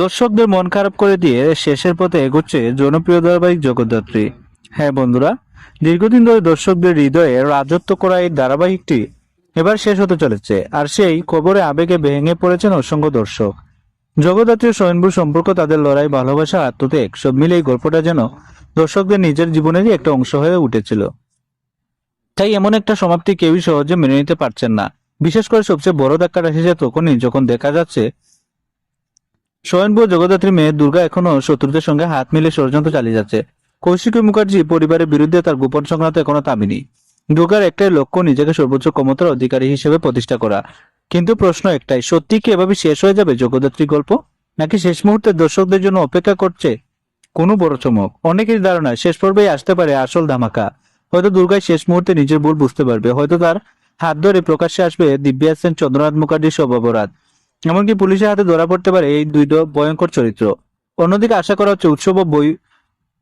দর্শকদের মন খারাপ করে দিয়ে শেষের পথে এগোচ্ছে জনপ্রিয় ধারাবাহিক জগদ্ধাত্রী। হ্যাঁ বন্ধুরা, দীর্ঘদিন ধরে দর্শকদের হৃদয়ে রাজত্ব করা এই ধারাবাহিকটি এবার শেষ হতে চলেছে, আর সেই খবরে আবেগে ভেঙে পড়েছেন অসংখ্য দর্শক। জগদ্ধাত্রী স্বয়ম্ভূর সম্পর্ক, তাদের লড়াই, ভালোবাসা আত্মত্যাগ, সব মিলে এই গল্পটা যেন দর্শকদের নিজের জীবনেরই একটা অংশ হয়ে উঠেছিল। তাই এমন একটা সমাপ্তি কেউই সহজে মেনে নিতে পারছেন না। বিশেষ করে সবচেয়ে বড় ধাক্কাটা এসেছে তখনই যখন দেখা যাচ্ছে স্বয়ম্ভু ও জগদ্ধাত্রী মেয়ে দুর্গা এখনও শত্রুদের সঙ্গে হাত মিলে ষড়যন্ত্র চালিয়ে যাচ্ছে। কৌশিকী মুখার্জি পরিবারের বিরুদ্ধে তার গোপন সংক্রান্ত এখনও থামেনি দুর্গার একটাই লক্ষ্য, নিজেকে সর্বোচ্চ ক্ষমতার অধিকারী হিসেবে প্রতিষ্ঠা করা। কিন্তু প্রশ্ন একটাই, সত্যি কি এভাবে শেষ হয়ে যাবে জগদ্ধাত্রী গল্প? নাকি শেষ মুহূর্তে দর্শকদের জন্য অপেক্ষা করছে কোনো বড় চমক? অনেকের ধারণা শেষ পর্বেই আসতে পারে আসল ধামাকা। হয়তো দুর্গায় শেষ মুহূর্তে নিজের ভুল বুঝতে পারবে। হয়তো তার হাত ধরে প্রকাশ্যে আসবে দিব্যা সেন, চন্দ্রনাথ মুখার্জির সব অপরাধ। এমনকি পুলিশের হাতে ধরা পড়তে পারে এই দুই দ- ভয়ঙ্কর চরিত্র। অন্যদিকে আশা করা হচ্ছে উৎসব বই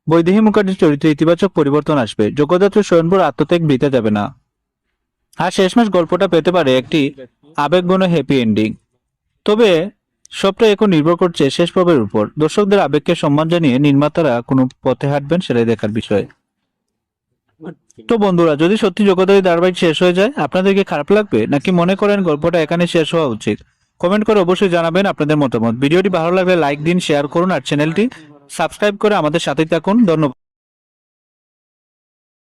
বৈদেহী মুখার্জির চরিত্রে ইতিবাচক পরিবর্তন আসবে। যোগ্যদাত্র স্বয়নপুর আত্মত্যাগ বৃতে যাবে না। আর শেষমেশ গল্পটা পেতে পারে একটি আবেগঘন হ্যাপি এন্ডিং তবে সবটা এখন নির্ভর করছে শেষ পর্বের উপর। দর্শকদের আবেগকে সম্মান জানিয়ে নির্মাতারা কোনো পথে হাঁটবেন সেটাই দেখার বিষয়। তো বন্ধুরা, যদি সত্যি যোগ্যতার ধারাবাহিক শেষ হয়ে যায় আপনাদেরকে খারাপ লাগবে? নাকি মনে করেন গল্পটা এখানে শেষ হওয়া উচিত? কমেন্ট করে অবশ্যই জানাবেন আপনাদের মতামত। ভিডিওটি ভালো লাগলে লাইক দিন শেয়ার করুন, আর চ্যানেলটি সাবস্ক্রাইব করে আমাদের সাথেই থাকুন। ধন্যবাদ।